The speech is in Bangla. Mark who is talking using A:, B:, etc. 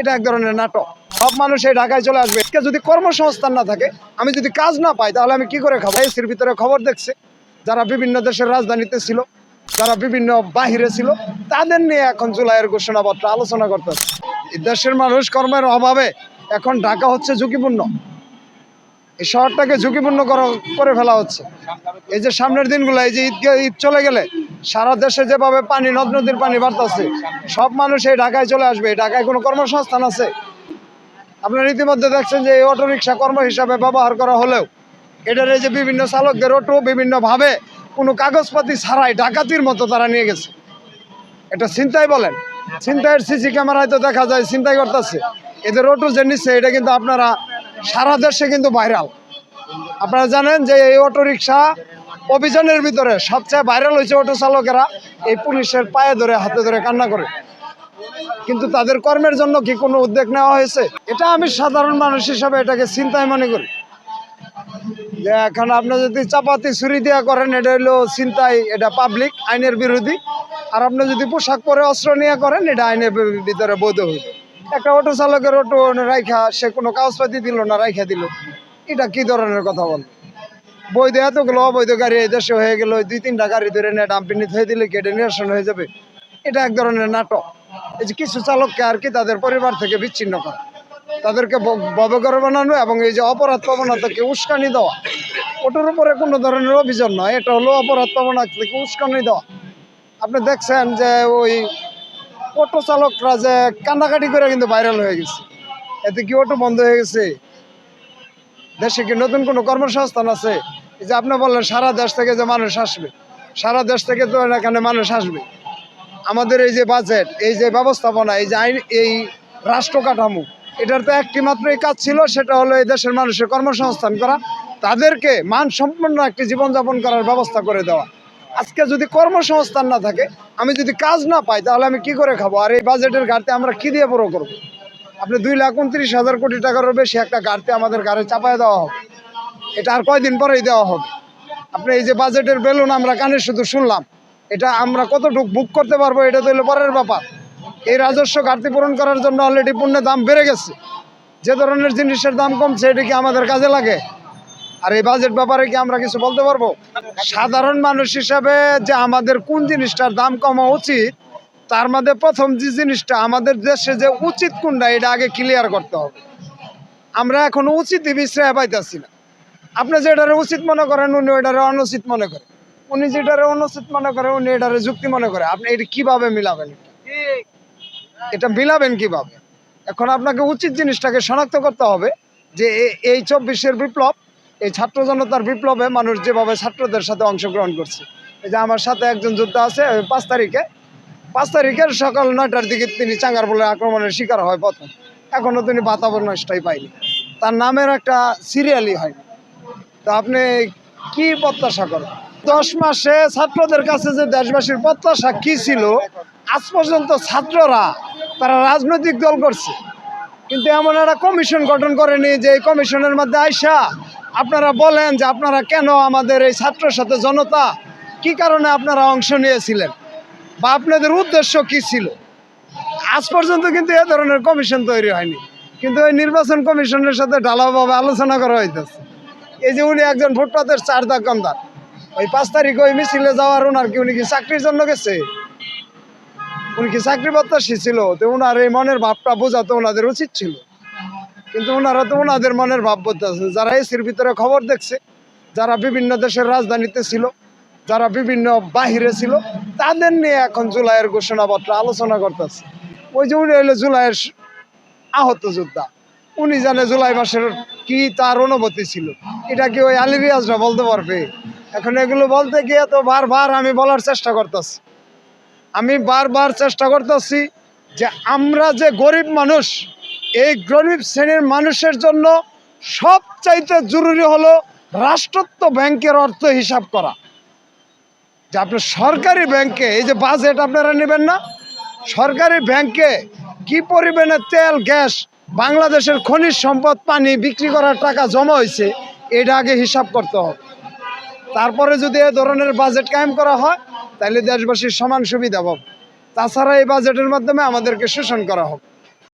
A: এটা এক ধরনের নাটক। সব মানুষ এই ঢাকায় চলে আসবে। আজকে যদি কর্মসংস্থান না থাকে, আমি যদি কাজ না পাই, তাহলে আমি কি করে খাব? এসির ভিতরে খবর দেখছে, যারা বিভিন্ন দেশের রাজধানীতে ছিল, যারা বিভিন্ন বাহিরে ছিল, তাদের নিয়ে এখন জুলাইয়ের ঘোষণাপত্র আলোচনা করতেছে। এই দেশের মানুষ কর্মের অভাবে এখন ঢাকা হচ্ছে ঝুঁকিপূর্ণ। এই শহরটাকে ঝুঁকিপূর্ণ করে ফেলা হচ্ছে। এই যে সামনের দিনগুলো, এই যে ঈদ চলে গেলে সারা দেশে যেভাবে পানি নদ নদীর পানি বাড়তেছে, সব মানুষ এই ঢাকায় চলে আসবে। ঢাকায় কোনো কর্মসংস্থান আছে? আপনারা ইতিমধ্যে দেখছেন যে এই অটোরিকশা কর্ম হিসাবে ব্যবহার করা হলেও এটার এই যে বিভিন্ন চালকদের অটো বিভিন্নভাবে কোনো কাগজপাতি ছাড়াই ডাকাতির মতো তারা নিয়ে গেছে। এটা চিন্তাই বলেন। চিন্তায়ের সিসি ক্যামেরায় তো দেখা যায় চিন্তাই করতেছে। এদের অটো যে নিচ্ছে, এটা কিন্তু আপনারা সারা দেশে কিন্তু ভাইরাল। আপনারা জানেন যে এই অটো রিক্সা অভিযানের ভিতরে সবচেয়ে ভাইরাল হয়েছে অটো চালকেরা এই পুলিশের পায়ে ধরে, হাতে ধরে কান্না করে। কিন্তু তাদের কর্মের জন্য কি কোনো উদ্যোগ নেওয়া হয়েছে? এটা আমি সাধারণ মানুষ হিসাবে এটাকে চিন্তায় মনে করি। যে এখন আপনি যদি চাপাতি, ছুরি দেওয়া করেন, এটা হলো চিন্তাই এটা পাবলিক আইনের বিরোধী। আর আপনি যদি পোশাক পরে, অস্ত্র নিয়ে করেন, এটা আইনের ভিতরে বৈধ হইবে একটা অটো চালকের অটো রাইখা, সে কোনো কাগজপাতি দিল না, রাইখা দিল। এটা কি ধরনের কথা বল? বৈধ এতগুলো অবৈধ গাড়ি এই দেশে হয়ে গেল, দুই তিনটা গাড়ি ধরে নিয়ে ডাম্পিনি হয়ে দিলে কেটে নিরসন হয়ে যাবে? এটা এক ধরনের নাটক। এই যে কিছু চালককে আর কি তাদের পরিবার থেকে বিচ্ছিন্ন করা। তাদেরকে ববঘর বানানো এবং এই যে অপরাধ প্রবণতাকে উস্কানি দেওয়া। ওটার উপরে কোনো ধরনের অভিযোগ নয়, এটা হলো অপরাধ থেকে উস্কানি দেওয়া। আপনি দেখছেন যে ওই অটো চালকরা যে কান্নাকাটি করে কিন্তু ভাইরাল হয়ে গেছে। এতে কি অটো বন্ধ হয়ে গেছে? দেশে কি নতুন কোনো কর্মসংস্থান আছে? যে আপনি বললেন, সারা দেশ থেকে যে মানুষ আসবে। সারা দেশ থেকে তো এখানে মানুষ আসবে। আমাদের এই যে বাজেট এই যে ব্যবস্থাপনা, এই যে আইন, এই রাষ্ট্র কাঠামো, এটার তো একটি মাত্রই কাজ ছিল, সেটা হলো এই দেশের মানুষের কর্মসংস্থান করা, তাদেরকে মান সম্পন্ন একটি জীবনযাপন করার ব্যবস্থা করে দেওয়া। আজকে যদি কর্মসংস্থান না থাকে, আমি যদি কাজ না পাই, তাহলে আমি কি করে খাব? আর এই বাজেটের ঘাটতি আমরা কি দিয়ে পুরো করব? আপনি দুই লাখ উনত্রিশ হাজার কোটি টাকারও বেশি একটা ঘাটতি আমাদের ঘাড়ে চাপায় দেওয়া হবে। এটা আর কয়দিন পরেই দেওয়া হবে। আপনি এই যে বাজেটের বেলুন আমরা কানে শুধু শুনলাম, এটা আমরা কতটুকু বুক করতে পারব, এটা তো হলো পরের ব্যাপার। এই রাজস্ব ঘাটতি পূরণ করার জন্য অলরেডি পণ্যের দাম বেড়ে গেছে। যে ধরনের জিনিসের দাম কমছে, এটা কি আমাদের কাজে লাগে? আর এই বাজেট ব্যাপারে কি আমরা কিছু বলতে পারব? সাধারণ মানুষ হিসাবে যে আমাদের কোন জিনিসটার দাম কমা উচিত, তার মধ্যে প্রথম যে জিনিসটা, আমাদের দেশে যে উচিত কোনটা, এটা আগে ক্লিয়ার করতে হবে। আমরা এখন উচিতই বিশ্রয় পাইতেছি না। আপনি যেটারে উচিত মনে করেন, উনি ওইটারে অনুচিত মনে করেন উনি যেটারে অনুচিত মনে করে, উনি এটারে যুক্তি মনে করে। আপনি এটা কীভাবে মিলাবেন? এটা? মিলাবেন কীভাবে? এখন আপনাকে উচিত জিনিসটাকে শনাক্ত করতে হবে যে এই চব্বিশের বিপ্লব, এই ছাত্র জনতার বিপ্লবে মানুষ যেভাবে ছাত্রদের সাথে অংশগ্রহণ করছে। এই যে আমার সাথে একজন যোদ্ধা আছে পাঁচ তারিখে। পাঁচ তারিখের সকাল নয়টার দিকে তিনি চাঙ্গার বলে আক্রমণের শিকার হয় প্রথম। এখনও তিনি বাতাবরণটাই পাইনি তার নামের একটা সিরিয়ালই হয়নি। তো আপনি কি প্রত্যাশা করেন? দশ মাসে ছাত্রদের কাছে যে দেশবাসীর প্রত্যাশা কি ছিল, আজ পর্যন্ত ছাত্ররা তারা রাজনৈতিক দল করছে। কিন্তু এমন একটা কমিশন গঠন করেনি যে এই কমিশনের মধ্যে আইসা আপনারা বলেন যে আপনারা কেন আমাদের এই ছাত্রের সাথে জনতা কি কারণে আপনারা অংশ নিয়েছিলেন? বা আপনাদের উদ্দেশ্য কি ছিল? আজ পর্যন্ত কিন্তু এ ধরনের কমিশন তৈরি হয়নি। কিন্তু ওই নির্বাচন কমিশনের সাথে ঢালাওভাবে আলোচনা করা হইতেছে। এই যে উনি একজন ফুটপাতের চার দোকানদার। ওই পাঁচ তারিখ ওই মিছিলে যাওয়ার ওনার কি, উনি কি চাকরির জন্য গেছে? উনি কি চাকরি প্রত্যাশী ছিল? তো ওনার এই মনের ভাবটা বোঝা তো ওনাদের উচিত ছিল। কিন্তু ওনারা তো ওনাদের মনের ভাব বলতেছে যারা এসির ভিতরে খবর দেখছে, যারা বিভিন্ন দেশের রাজধানীতে ছিল, যারা বিভিন্ন বাহিরে ছিল, তাদের নিয়ে এখন জুলাইয়ের ঘোষণাপত্র আলোচনা করতেছে। ওই যে উনি হইল জুলাইয়ের আহত যোদ্ধা। উনি জানে জুলাই মাসের কি তার অনুভূতি ছিল। এটা কি ওই আলী রিয়াজরা বলতে পারবে? এখন এগুলো বলতে গিয়ে তো বারবার আমি বলার চেষ্টা করতেছি। আমি বারবার চেষ্টা করতেছি যে আমরা যে গরিব মানুষ, এই গরিব শ্রেণির মানুষের জন্য সবচাইতে জরুরি হলো রাষ্ট্রত্ব ব্যাংকের অর্থ হিসাব করা। যে আপনি সরকারি ব্যাংকে, এই যে বাজেট আপনারা নেবেন না, সরকারি ব্যাংকে কি পরিমাণে তেল, গ্যাস বাংলাদেশের খনিজ সম্পদ পানি বিক্রি করার টাকা জমা হয়েছে, এটা আগে হিসাব করতে হবে। তারপরে যদি এ ধরনের বাজেট কায়েম করা হয়, তাহলে দেশবাসীর সমান সুবিধা পাবে। তাছাড়া এই বাজেটের মাধ্যমে আমাদেরকে শোষণ করা হবে।